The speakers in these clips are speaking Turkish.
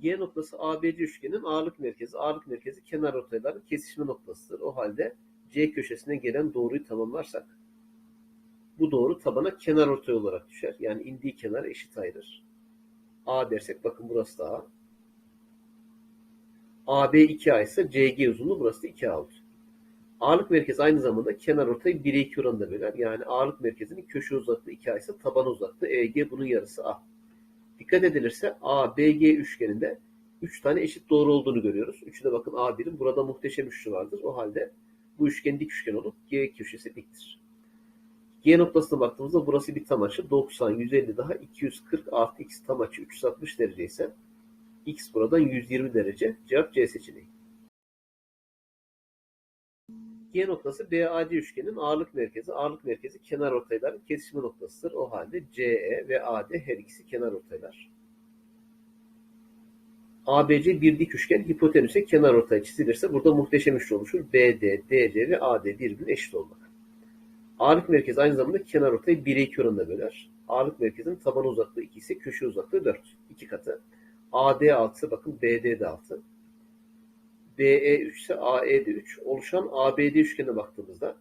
G noktası ABC üçgenin ağırlık merkezi, ağırlık merkezi kenar ortayların kesişme noktasıdır. O halde C köşesine gelen doğruyu tamamlarsak bu doğru tabana kenar ortay olarak düşer. Yani indiği kenar eşit ayırır. A dersek bakın burası da A. AB 2A ise CG uzunluğu burası da 2A olur. Ağırlık merkezi aynı zamanda kenar ortayı 1'e 2 oranında böler. Yani ağırlık merkezinin köşe uzaklığı 2A ise taban uzaklığı EG bunun yarısı A. Dikkat edilirse ABG üçgeninde 3 tane eşit doğru olduğunu görüyoruz. Üçü de bakın A1'in burada muhteşem üçlü vardır. O halde bu üçgen dik üçgen olup G köşesi diktir. G noktasına baktığımızda burası bir tam açı. 90, 150 daha 240 artı x tam açı 360 derece ise x buradan 120 derece. Cevap C seçeneği. G noktası BAC üçgenin ağırlık merkezi, ağırlık merkezi kenar ortayların kesişme noktasıdır. O halde CE ve AD her ikisi kenar ortaylar. ABC bir dik üçgen hipotenüse kenar ortaya çizilirse burada muhteşem üçlü oluşur. BD, DC ve AD birbirine eşit olmak. Ağırlık merkezi aynı zamanda kenar ortayı 1'e 2 oranında böler. Ağırlık merkezinin taban uzaklığı 2 ise köşe uzaklığı 4. 2 katı. AD 6 ise bakın BD de 6. BE 3 ise AE de 3. Oluşan ABD üçgenine baktığımızda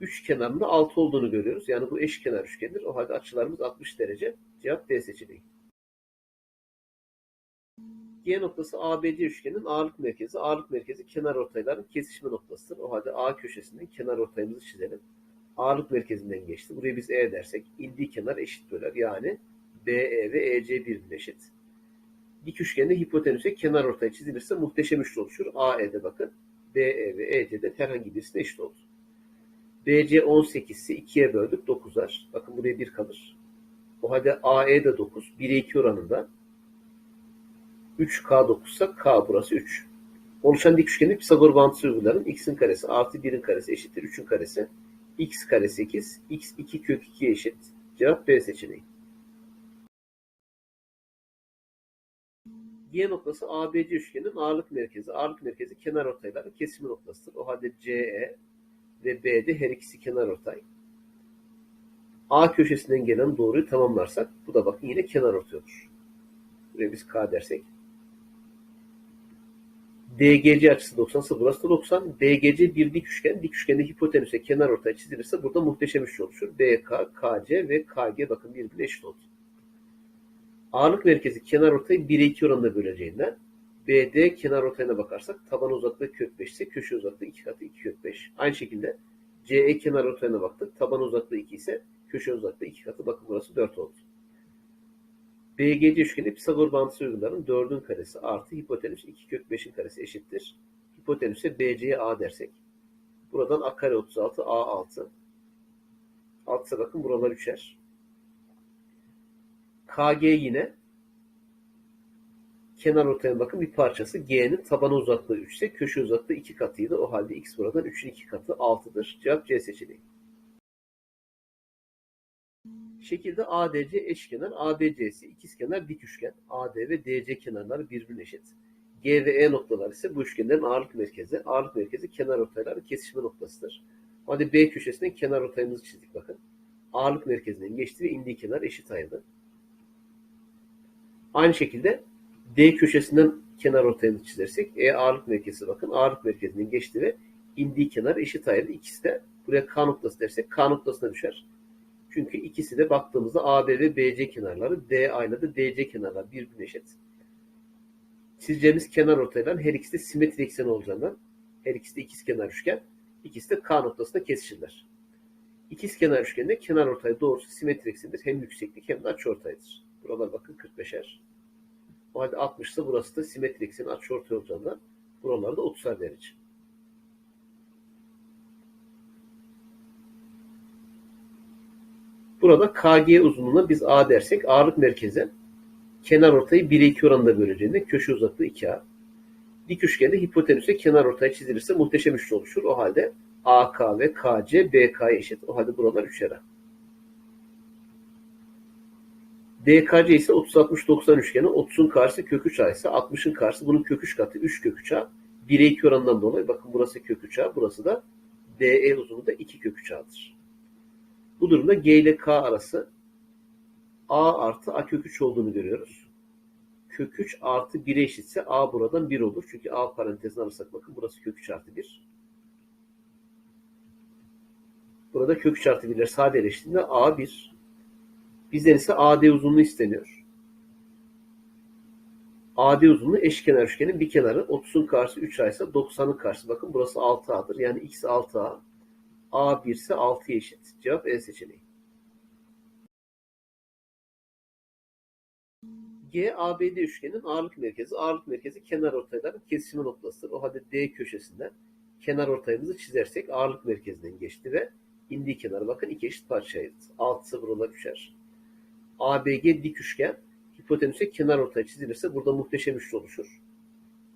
üç kenarında 6 olduğunu görüyoruz. Yani bu eşkenar üçgendir. O halde açılarımız 60 derece. Cevap D seçeneği. G noktası ABC üçgenin ağırlık merkezi, ağırlık merkezi kenar ortayların kesişme noktasıdır. O halde A köşesinden kenar ortayımızı çizelim. Ağırlık merkezinden geçti. Buraya biz E dersek indiği kenar eşit böler. Yani BE ve EC birbirine eşit. Dik üçgende hipotenüse kenar ortaya çizilirse muhteşem üçlü oluşur. AE'de bakın. BE ve EC'de herhangi birisine eşit olur. BC 18 ise 2'ye böldük 9'ar. Bakın buraya 1 kalır. O halde AE de 9. 1'e 2 oranında 3K9 ise K burası 3. Oluşan dik üçgende Pisagor bağıntısı uygularım. X'in karesi artı 1'in karesi eşittir 3'ün karesi. X kare 8. X 2 kök 2'ye eşit. Cevap B seçeneği. G noktası ABC üçgenin ağırlık merkezi. Ağırlık merkezi kenar ortayların kesimi noktasıdır. O halde CE ve B'de her ikisi kenar ortay. A köşesinden gelen doğruyu tamamlarsak bu da bakın yine kenar ortay olur. Buraya biz K dersek. DGC açısı 90 ise burası da 90. DGC bir dik üçgen. Dik üçgende hipotenüse kenar ortaya çizilirse burada muhteşem üçlü oluşur. BK, KC ve KG bakın birbirine eşit oldu. Ağırlık merkezi kenar ortayı 1'e 2 oranında böleceğinden BD kenar ortayına bakarsak taban uzaklığı kök 5 ise köşe uzaklığı 2 katı 2 kök 5. Aynı şekilde CE kenar ortayına baktık. Taban uzaklığı 2 ise köşe uzaklığı 2 katı. Bakın burası 4 oldu. BGC üçgeni Pisagor bağıntısı uyguların 4'ün karesi artı hipotenüs 2 kök 5'in karesi eşittir. Hipotenüse BC'ye A dersek. Buradan A kare 36 A 6. Altsa bakın buralar üçer. KG yine kenar ortaya bakın bir parçası. G'nin taban uzaklığı 3 ise köşe uzaklığı 2 katıydı. O halde X buradan 3'ün 2 katı 6'dır. Cevap C seçeneği. Şekilde ADC eşkenar, ABC'si ikizkenar dik üçgen. AD ve DC kenarları birbirine eşit. G ve E noktaları ise bu üçgenlerin ağırlık merkezi. Ağırlık merkezi kenar ortayların kesişme noktasıdır. Hadi B köşesinden kenar ortayımızı çizdik bakın. Ağırlık merkezinden geçti ve indiği kenar eşit ayrıldı. Aynı şekilde D köşesinden kenar ortayını çizersek E ağırlık merkezi bakın ağırlık merkezinden geçti ve indiği kenar eşit ayrıldı. İkisi de buraya K noktası dersek K noktasına düşer. Çünkü ikisi de baktığımızda AB ve BC kenarları D aynı da DC kenarlar birbirine eşit. Çizeceğimiz kenar ortayların her ikisi de simetri eksen olacağından her ikisi de ikiz kenar üçgen. İkisi de K noktasında kesişirler. İkiz kenar üçgende kenar ortay doğrusu simetri eksendir. Hem yükseklik hem de açıortaydır. Buralar bakın 45'er. O halde 60 ise burası da simetri ekseni açıortay olacağından buralarda 30'ar derece. Burada KG uzunluğuna biz A dersek ağırlık merkezi kenar ortayı 1'e 2 oranında böleceğinde köşe uzaklığı 2A. Dik üçgende hipotenüse kenar ortaya çizilirse muhteşem üçlü oluşur. O halde AK ve KC BK'ya eşit. O halde buralar 3'er A. DKC ise 30-60-90 üçgeni. 30'un karşısı kök 3 A ise 60'ın karşısı bunun kök 3 katı 3 kök 3 A. 1'e 2 oranından dolayı bakın burası kök 3 A burası da DE uzunluğu da 2 kök 3 A'dır. Bu durumda G ile K arası A artı A kök 3 olduğunu görüyoruz. kök 3 artı 1'e eşitse A buradan 1 olur. Çünkü A parantezini alırsak bakın burası kök 3 artı 1. Burada kök 3 artı 1'ler sadeleştiğinde A 1. Bizden ise AD uzunluğu isteniyor. AD uzunluğu eşkenar üçgenin bir kenarı 30'un karşısı 3A ise 90'ın karşısı bakın burası 6A'dır. Yani X 6A. A 1 ise 6'ya eşit. Cevap E seçeneği. G ABD üçgenin ağırlık merkezi. Ağırlık merkezi kenar ortayların kesişimi noktasıdır. O halde D köşesinden kenar ortayımızı çizersek ağırlık merkezinden geçti ve indiği kenara bakın iki eşit parçaya ayırdı. Altısı buralar düşer. ABG dik üçgen hipotenüse kenar ortaya çizilirse burada muhteşem üçlü oluşur.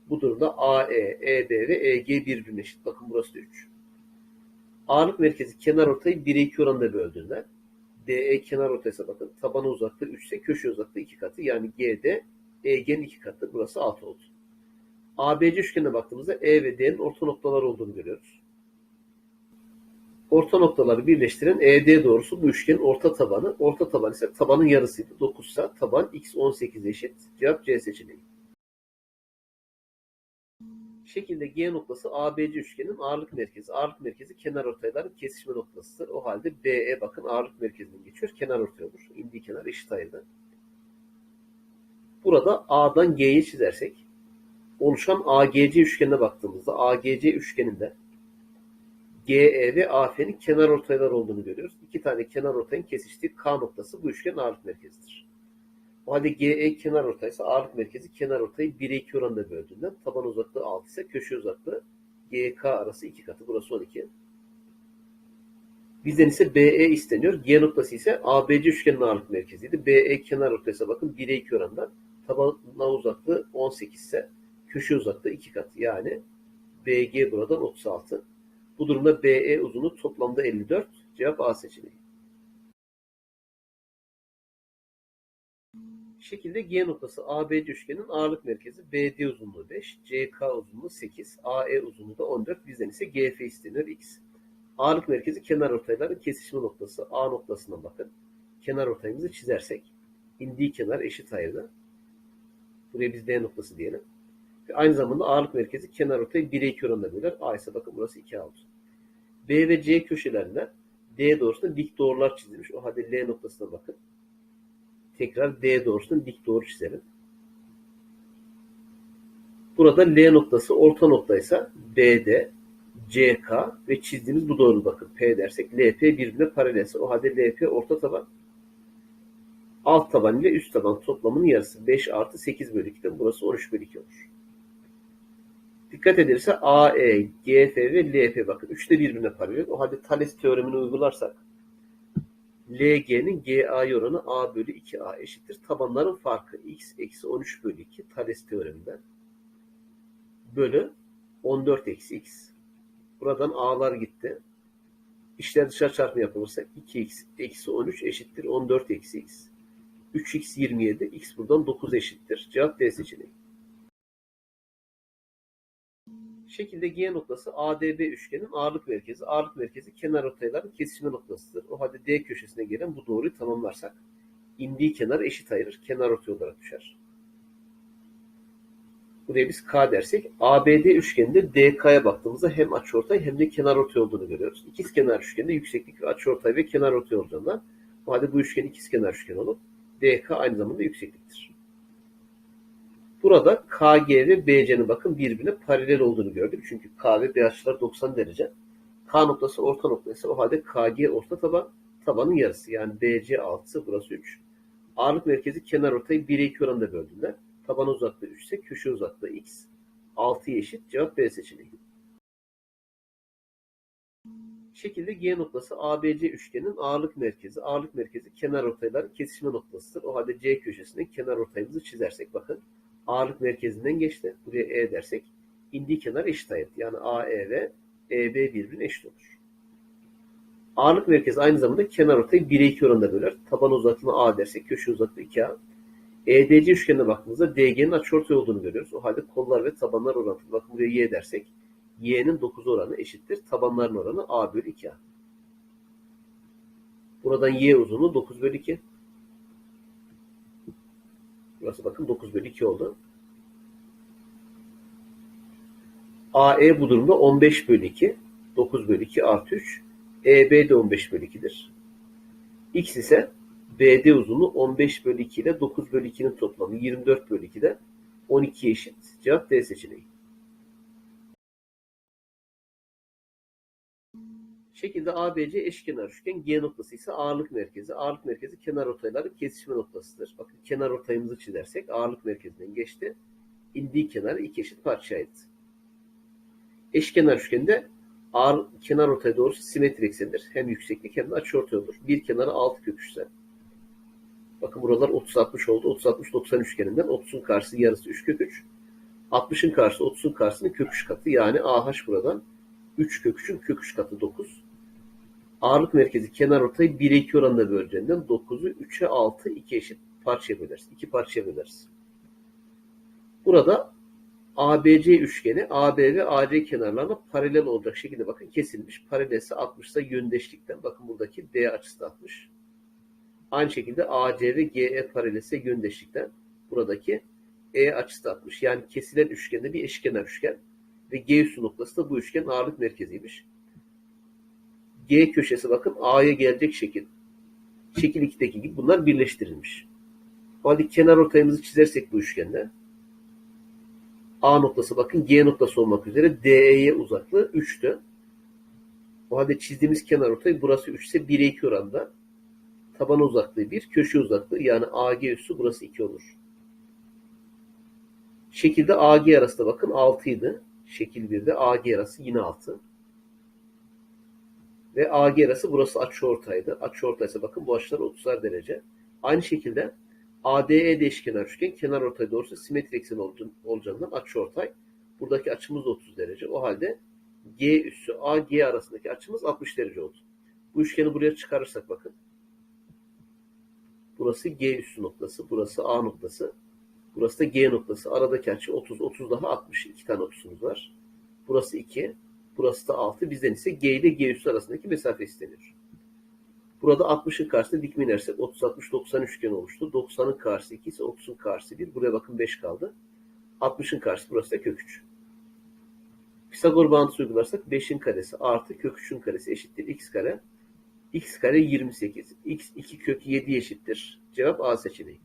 Bu durumda AE, EB ve EG birbirine eşit. Bakın burası da 3. Ağırlık merkezi kenar ortayı 1'e 2 oranında böldüğünde DE kenar ortaysa bakın tabanı uzaklığı 3 ise köşe uzaklığı 2 katı. Yani GD EG'nin 2 katı. Burası 6 oldu. ABC üçgenine baktığımızda E ve D'nin orta noktalar olduğunu görüyoruz. Orta noktaları birleştiren ED doğrusu bu üçgenin orta tabanı. Orta taban ise tabanın yarısıydı. 9 ise taban x 18 eşit. Cevap C seçeneği. Şekilde G noktası ABC üçgenin ağırlık merkezi. Ağırlık merkezi kenar ortayların kesişme noktasıdır. O halde BE bakın ağırlık merkezinden geçiyor. Kenar ortaya olur. İndiği kenar eşit ayırdı. Burada A'dan G'ye çizersek oluşan AGC üçgenine baktığımızda AGC üçgeninde GE ve AF'nin kenar ortaylar olduğunu görüyoruz. İki tane kenar ortayın kesiştiği K noktası bu üçgenin ağırlık merkezidir. O halde GE kenar ortaysa ağırlık merkezi kenar ortayı 1'e 2 oranında böldüğünden taban uzaklığı 6 ise köşe uzaklığı GK arası 2 katı. Burası 12. Bizden ise BE isteniyor. G noktası ise ABC üçgenin ağırlık merkeziydi. BE kenar ortaysa bakın 1'e 2 oranında tabana uzaklığı 18 ise köşe uzaklığı 2 katı. Yani BG buradan 36. Bu durumda BE uzunluğu toplamda 54. Cevap A seçeneği. şekilde G noktası ABC üçgenin ağırlık merkezi BD uzunluğu 5, CK uzunluğu 8, AE uzunluğu da 14. Bizden ise GF isteniyor X. Ağırlık merkezi kenar ortayların kesişme noktası A noktasına bakın. Kenar ortayımızı çizersek indiği kenar eşit ayırdı. Buraya biz D noktası diyelim. Aynı zamanda ağırlık merkezi kenar ortayı 1'e 2 oranında böler. A ise bakın burası 2 A olsun. B ve C köşelerinde D doğrusunda dik doğrular çizilmiş. O halde L noktasına bakın. Tekrar D doğrusunun dik doğru çizelim. Burada L noktası orta noktaysa BD, CK ve çizdiğimiz bu doğru bakın P dersek LP birbirine paralelse o halde LP orta taban alt taban ile üst taban toplamının yarısı 5 artı 8 bölü 2'den burası 13 bölü 2 olur. Dikkat edilirse AE, GF ve LP bakın üçte birbirine paralel. O halde Thales teoremini uygularsak LG'nin GA oranı A bölü 2A eşittir. Tabanların farkı x eksi 13 bölü 2 Thales teoreminden bölü 14 eksi x. Buradan A'lar gitti. İşler dışarı çarpma yapılırsa 2x eksi 13 eşittir 14 eksi x. 3x 27, x buradan 9 eşittir. Cevap D seçeneği. Şekilde G noktası ADB üçgenin ağırlık merkezi. Ağırlık merkezi kenar ortayların kesişme noktasıdır. O halde D köşesine gelen bu doğruyu tamamlarsak indiği kenar eşit ayırır. Kenar ortay olarak düşer. Buraya biz K dersek ABD üçgeninde DK'ya baktığımızda hem açıortay hem de kenar ortay olduğunu görüyoruz. İkiz kenar üçgende yükseklik ve açıortay ve kenar ortay olacağından o halde bu üçgen ikiz kenar üçgen olup DK aynı zamanda yüksekliktir. Burada KG ve BC'nin bakın birbirine paralel olduğunu gördük. Çünkü K ve B açıları 90 derece. K noktası orta noktası. O halde KG orta taban, tabanın yarısı. Yani BC 6 burası 3. Ağırlık merkezi kenar ortayı 1'e 2 oranında böldüğünde taban uzaklığı 3 ise köşe uzaklığı x. 6'ya eşit. Cevap B seçeneği. şekilde G noktası ABC üçgenin ağırlık merkezi. Ağırlık merkezi kenar ortayların kesişme noktasıdır. O halde C köşesine kenar ortayımızı çizersek bakın ağırlık merkezinden geçti. Buraya E dersek indiği kenar eşit ayırdı. Yani AE ve EB birbirine eşit olur. Ağırlık merkezi aynı zamanda kenar ortayı 1'e 2 oranında böler. Taban uzaklığı A dersek köşe uzaklığı 2A. EDC üçgenine baktığımızda DG'nin açıortay olduğunu görüyoruz. O halde kollar ve tabanlar orantılı. Bakın buraya Y dersek Y'nin 9 oranı eşittir. Tabanların oranı A bölü 2A. Buradan Y uzunluğu 9 bölü 2. Burası bakın 9 bölü 2 oldu. AE bu durumda 15 bölü 2. 9 bölü 2 artı 3. EB de 15 bölü 2'dir. X ise BD uzunluğu 15 bölü 2 ile 9 bölü 2'nin toplamı 24 bölü 2'de 12 eşit. Cevap D seçeneği. Şekilde ABC eşkenar üçgen G noktası ise ağırlık merkezi. Ağırlık merkezi kenar ortayların kesişme noktasıdır. Bakın kenar ortayımızı çizersek ağırlık merkezinden geçti. İndiği kenarı iki eşit parçaya ayırdı. Eşkenar üçgende ağır, kenar ortaya doğrusu simetri eksendir. Hem yükseklik hem de açıortay olur. Bir kenarı 6 kök üçgen. Bakın buralar 30-60 oldu. 30-60-90 üçgeninden 30'un karşısı yarısı 3 kök 3. 60'ın karşısı 30'un karşısının kök 3 katı. Yani AH buradan 3 kök 3'ün kök 3 katı 9. Ağırlık merkezi kenar ortayı 1'e 2 oranında böleceğinden 9'u 3'e 6 iki eşit parçaya böleriz. 2 parçaya böleriz. Burada ABC üçgeni AB ve AC kenarlarına paralel olacak şekilde bakın kesilmiş. Paralelse 60 ise yöndeşlikten. Bakın buradaki D açısı da 60. Aynı şekilde AC ve GE paralelse yöndeşlikten. Buradaki E açısı da 60. Yani kesilen üçgende bir eşkenar üçgen. Ve G üstü noktası da bu üçgen ağırlık merkeziymiş. G köşesi bakın A'ya gelecek şekil. Şekil 2'deki gibi bunlar birleştirilmiş. O halde kenar ortayımızı çizersek bu üçgende A noktası bakın G noktası olmak üzere DE'ye uzaklığı 3'tü. O halde çizdiğimiz kenar ortay burası 3 ise 1'e 2 oranda. Taban uzaklığı 1, köşe uzaklığı yani AG üssü burası 2 olur. Şekilde AG arası da bakın 6 idi. Şekil 1'de AG arası yine 6. Ve AG arası burası açıortaydı. Açıortay ise bakın bu açılar 30'ar derece. Aynı şekilde ADE de eşkenar üçgen kenar ortay doğrusu simetri eksen olacağından açıortay. Buradaki açımız da 30 derece. O halde G üssü AG arasındaki açımız 60 derece oldu. Bu üçgeni buraya çıkarırsak bakın. Burası G üssü noktası. Burası A noktası. Burası da G noktası. Aradaki açı 30. 30 daha 60. 2 tane 30'umuz var. Burası 2. Burası da 6. Bizden ise G ile G üssü arasındaki mesafe isteniyor. Burada 60'ın karşısına dikme inersek 30-60-90 üçgen oluştu. 90'ın karşısı 2 ise 30'un karşısı 1. Buraya bakın 5 kaldı. 60'ın karşısı burası da kök 3. Pisagor bağıntısı uygularsak 5'in karesi artı kök 3'ün karesi eşittir x kare. x kare 28. x 2 kök 7 eşittir. Cevap A seçeneği.